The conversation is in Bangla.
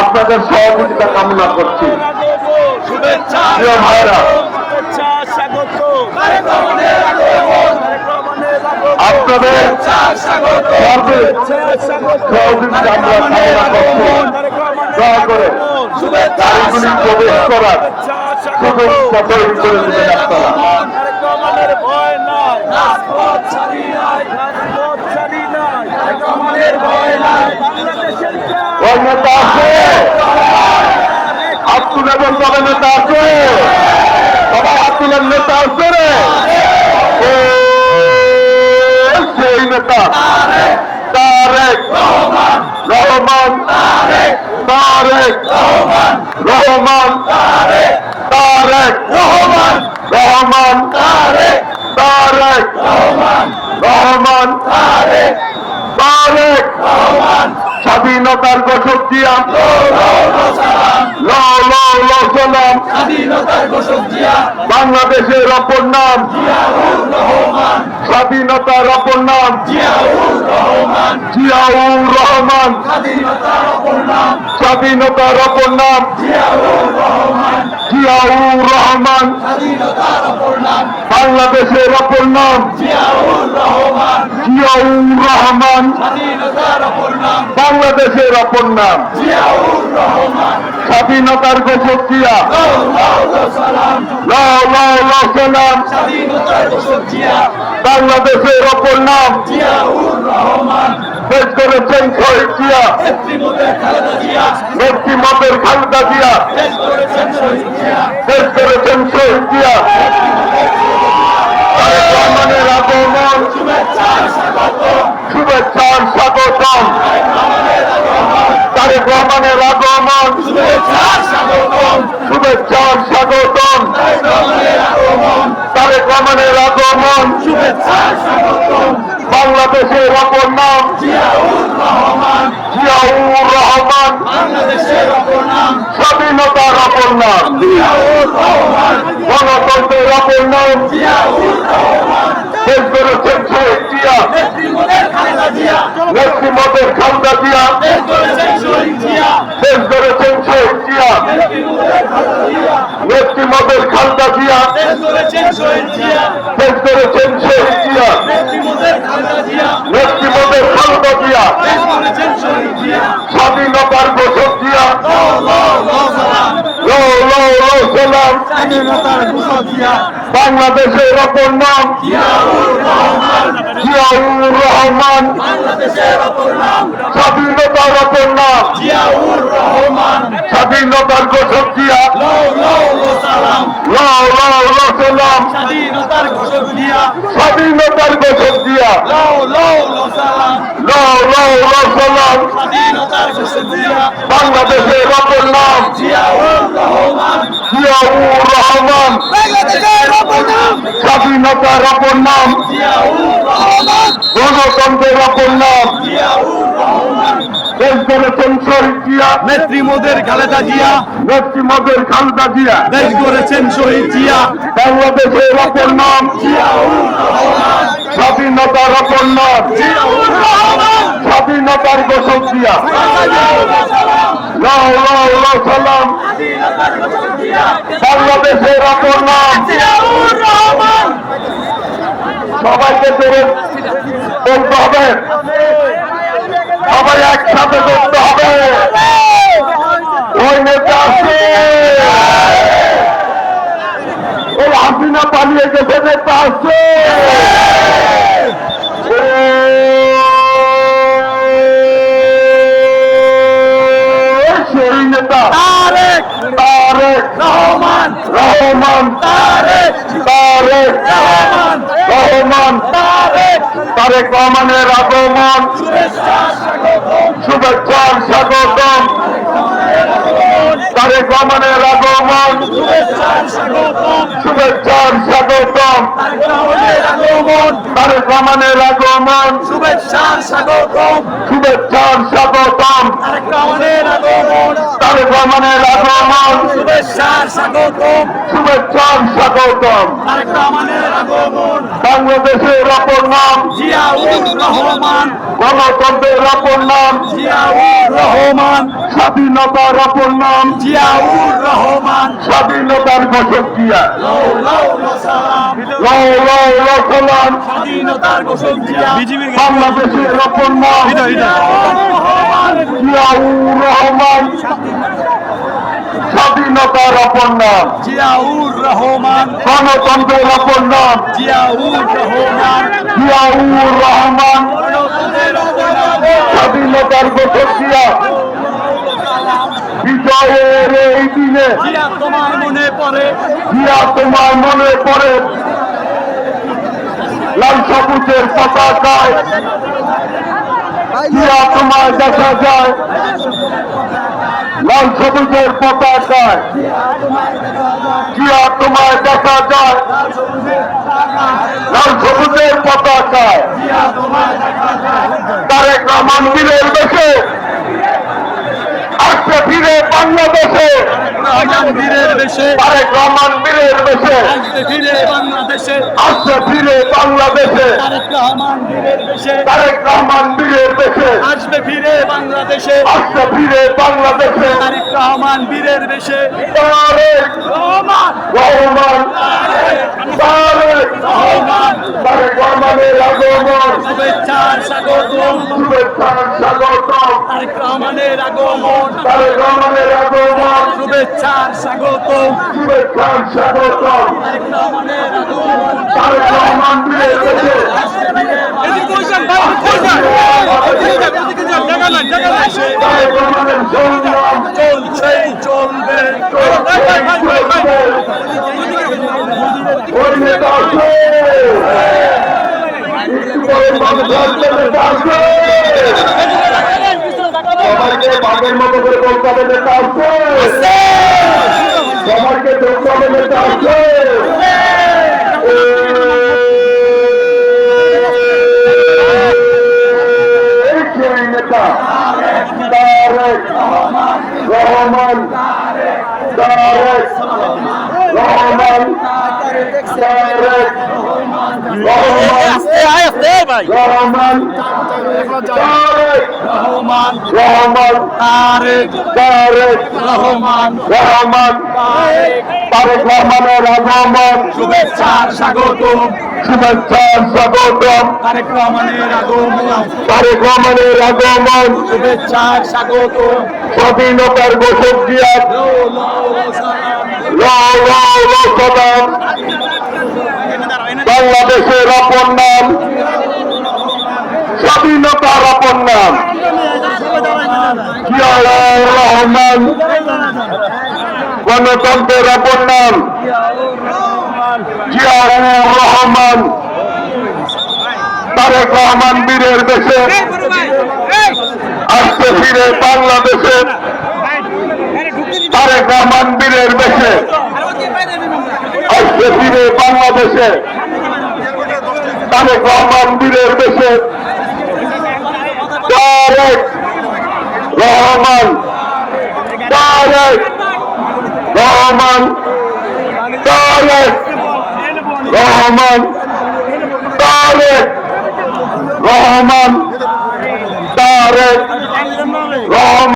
আপনাদের সহযোগিতা কামনা করছি। প্রিয় ভাইরা। আপনাদের স্বাগত। সর্বে স্বাগত। সহযোগিতা আমরা কামনা করছি। দয়া করে গাড়িগুলি প্রবেশ করার সুযোগটা তৈরি করে দেবেন আপনারা। তারেক রহমানের ভয় নাই। ছাড়ি ওই নেতা আছে তুলে বলতে হবে নেতা আছে সবাই তুলেন নেতা আছে রে সেই নেতা তারেক রহমান তারেক রহমান তারেক রহমান রহমান তারেক রহমান তারেক স্বাধীনতার ঘোষক জিয়া। বাংলাদেশের অপর নাম। স্বাধীনতার অপর নাম। জিয়াউর রহমান। স্বাধীনতার অপর নাম। জিয়াউর রহমান। বাংলাদেশের অপর নাম জিয়াউর রহমান। বাংলাদেশের অপর নাম স্বাধীনতার ঘোষক জিয়া। সালাম। বাংলাদেশের অপর নাম জিয়াউর রহমান পেশ করেছেন শহীদ জিয়া। নেতৃত্বের খালেদা জিয়া। শেষ করেছেন শহীদ জিয়া। রহমানের আগমন। শুভেচ্ছার স্বাগত শুভেচ্ছার স্বাগতম তারেক রহমানের আগমন শুভেচ্ছার স্বাগতম শুভেচ্ছার স্বাগতম আগমন তারেক রহমানের আগমন শুভেচ্ছার স্বাগতম বাংলাদেশের অপর নাম। রহমান জিয়াউর রহমান। বাংলাদেশের অপর নাম। স্বাধীনতার অপর নাম। জিয়াউর রহমান গণতন্ত্রের অপর নাম জিয়াউর রহমান শেষ করেছেন শহীদ জিয়া। নেতৃত্বের খালেদা জিয়া শহীদ জিয়া পেশ করেছেন শহীদ জিয়া নেতৃত্বের খালেদা জিয়া ব্যক্তি জিয়া। স্বাধীনতার ঘোষক জিয়া। সালাম। বাংলাদেশের অপর নাম জিয়াউর রহমান। স্বাধীনতার অপর নাম জিয়াউর রহমান স্বাধীনতার ঘোষক জিয়া লও লও লো সালাম ল ল ল সালাম স্বাধীনতার ঘোষক জিয়া স্বাধীনতার ঘোষক জিয়া লও লও লো সালাম ল জিয়া বাংলাদেশের অপর নাম জিয়াউর রহমান স্বাধীনতার অপর নাম গণতন্ত্রের দেশ জিয়া। নেত্রী মোদের জিয়া দেশ করেছেন শহীদ জিয়া। বাংলাদেশের অপর নাম। স্বাধীনতার অপর নাম। স্বাধীনতার ঘোষক জিয়া সালাম। বাংলাদেশের অপর নাম। সবাইকে ধরে বলতে হবে। সবাই একসাথে করতে হবে। ওই নেতা আছে ওই হাসিনা পালিয়ে গেছে, নেতা আছে নেতা তারেক তারেক রহমান রহমান তারেক তারেক রহমান রহমান তারেক তারেক রহমানের আগমন। শুভেচ্ছা স্বাগতম। তারেক রহমানের আগমন। শুভেচ্ছা স্বাগতম। তারেক রহমানের আগমন। শুভেচ্ছা স্বাগতম। রহমানের আগমন আগমন তারেক রহমানের আগমন শুভেচ্ছার স্বাগতম। শুভেচ্ছার স্বাগতম। তারেক রহমানের আগমন বাংলাদেশের অপর নাম। জিয়াউর রহমান। গণতন্ত্রের অপর নাম। জিয়াউর রহমান। স্বাধীনতার অপর নাম। জিয়াউর রহমান। স্বাধীনতার ঘোষক দিয়া। স্বাধীনতার ঘোষক জিয়া। বাংলাদেশের অপর নাম রহমান জিয়াউর রহমান স্বাধীনতার অপর নাম। জিয়াউর রহমান। গণতন্ত্রের অপর নাম। জিয়াউর রহমান। জিয়াউর রহমান। স্বাধীনতার ঘোষক দিয়া বিজয়ের এই দিনে জিয়া তোমার মনে পড়ে। জিয়া তোমার মনে পড়ে। লাল সবুজের পতাকায় জিয়া তোমার দেখা যায়। লাল সবুজের পতাকায় জিয়া তোমার দেখা যায়? লাল সবুজের পতাকায় তারেক রহমান বীরের দেশে আসতে ফিরে বাংলাদেশে। বীরের দেশে তারেক রহমান বীরের দেশে। আসতে ফিরে বাংলাদেশে। আসতে ফিরে বাংলাদেশে। তারেক রহমান বীরের দেশে। তারেক রহমান বীরের দেশে। আসবে ফিরে বাংলাদেশে। আসতে ফিরে বাংলাদেশে। তারেক রহমান বীরের দেশে। তারেক রহমান। রহমান। রহমান। রহমানের আগমন। তারেক রহমানের আগমন। শুভেচ্ছার তারেক রহমানের আগমন। তারেক রহমান চলছে চলবে। ওই নেতা আছে একটু পরে মানুষ আসবে নেতা আছে সবাইকে বাঘের মতো করে হবে নেতা আছে সবাইকে নেতা আছে এই সেই নেতা তারেক রহমান তারেক রহমান তারেক রহমান রহমান রহমান তারেক তারেক রহমান রহমান তারেক রহমানের আগমন শুভেচ্ছার স্বাগতম শুভেচ্ছা স্বাগতম তারেক রহমানের স্বাধীনতার ঘোষক দিয়া বাংলাদেশের অপর নাম। স্বাধীনতার অপর নাম। রহমান। গণতন্ত্রের অপর নাম। জিয়াউর রহমান। তারেক রহমান বীরের দেশে। আসতে ফিরে বাংলাদেশে। তারেক রহমান বীরের দেশে আসতে ফিরে বাংলাদেশে তারেক রহমান বীরের দেশে তারেক রহমান তারেক রহমান তারেক রহমান তারেক রহমান তারেক রহমান।